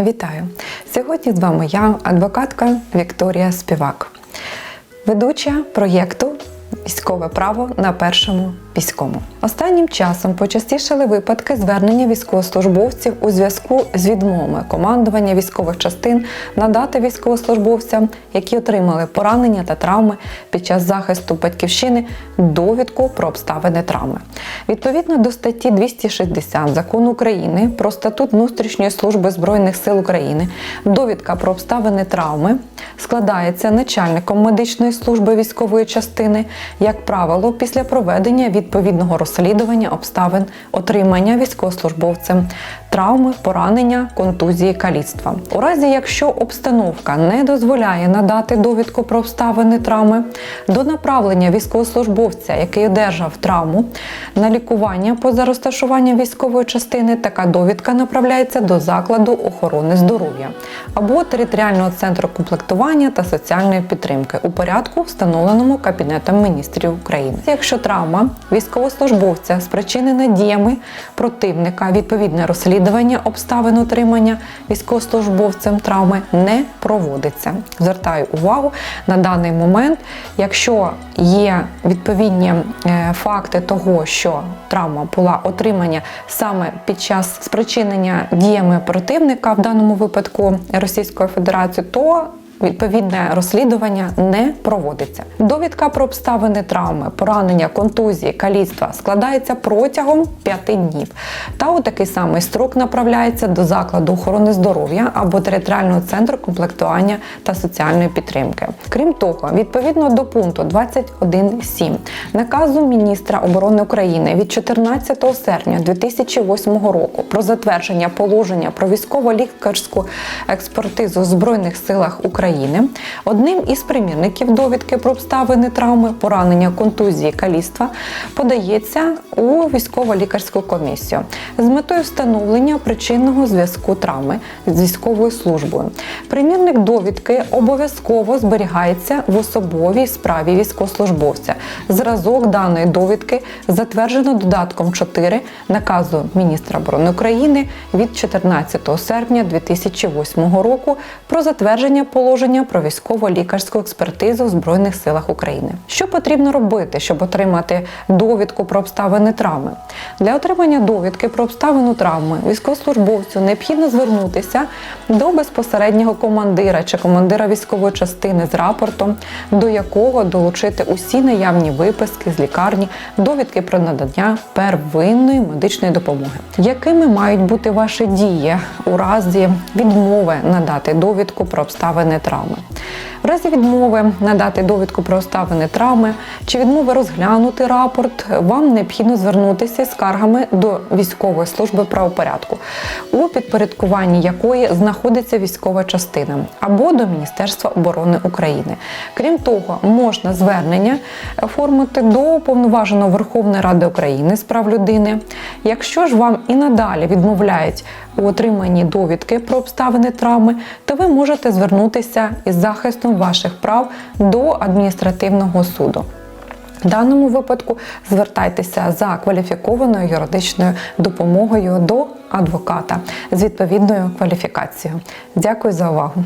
Вітаю! Сьогодні з вами я, адвокатка Вікторія Співак, ведуча проєкту Військове право на першому військовому. Останнім часом почастішали випадки звернення військовослужбовців у зв'язку з відмовами командування військових частин надати військовослужбовцям, які отримали поранення та травми під час захисту батьківщини, довідку про обставини травми. Відповідно до статті 260 закону України про статут внутрішньої служби збройних сил України, довідка про обставини травми складається начальником медичної служби військової частини, як правило, після проведення відповідного розслідування обставин отримання військовослужбовцем травми, поранення, контузії, каліцтва. У разі, якщо обстановка не дозволяє надати довідку про обставини травми, до направлення військовослужбовця, який одержав травму, на лікування поза розташуванням військової частини, така довідка направляється до закладу охорони здоров'я або територіального центру комплектування та соціальної підтримки у порядку, встановленому Кабінетом міністрів України. Якщо травма військовослужбовця спричинена діями противника, відповідне розслідування обставин отримання військовослужбовцем травми не проводиться. Звертаю увагу на даний момент, якщо є відповідні е, факти того, що травма була отримання саме під час спричинення діями противника, в даному випадку Російської Федерації, то Відповідне розслідування не проводиться. Довідка про обставини травми, поранення, контузії, каліцтва складається протягом 5 днів. Та у такий самий строк направляється до закладу охорони здоров'я або територіального центру комплектування та соціальної підтримки. Крім того, відповідно до пункту 21.7 наказу міністра оборони України від 14 серпня 2008 року про затвердження положення про військово-лікарську експертизу в збройних силах України. України одним із примірників довідки про обставини травми, поранення, контузії, каліцтва подається у військово-лікарську комісію з метою встановлення причинного зв'язку травми з військовою службою. Примірник довідки обов'язково зберігається в особовій справі військовослужбовця. Зразок даної довідки затверджено додатком 4 наказу міністра оборони України від 14 серпня 2008 року про затвердження положення положення про військово-лікарську експертизу в Збройних силах України. Що потрібно робити, щоб отримати довідку про обставини травми? Для отримання довідки про обставину травми військовослужбовцю необхідно звернутися до безпосереднього командира чи командира військової частини з рапортом, до якого долучити усі наявні виписки з лікарні, довідки про надання первинної медичної допомоги. Якими мають бути ваші дії у разі відмови надати довідку про обставини травми? Травми. В разі відмови надати довідку про обставини травми чи відмови розглянути рапорт, вам необхідно звернутися з скаргами до військової служби правопорядку, у підпорядкуванні якої знаходиться військова частина, або до Міністерства оборони України. Крім того, можна звернення оформити до уповноваженого Верховної Ради України з прав людини. Якщо ж вам і надалі відмовляють у отриманні довідки про обставини травми, то ви можете звернутися із захистом ваших прав до адміністративного суду. В даному випадку звертайтеся за кваліфікованою юридичною допомогою до адвоката з відповідною кваліфікацією. Дякую за увагу.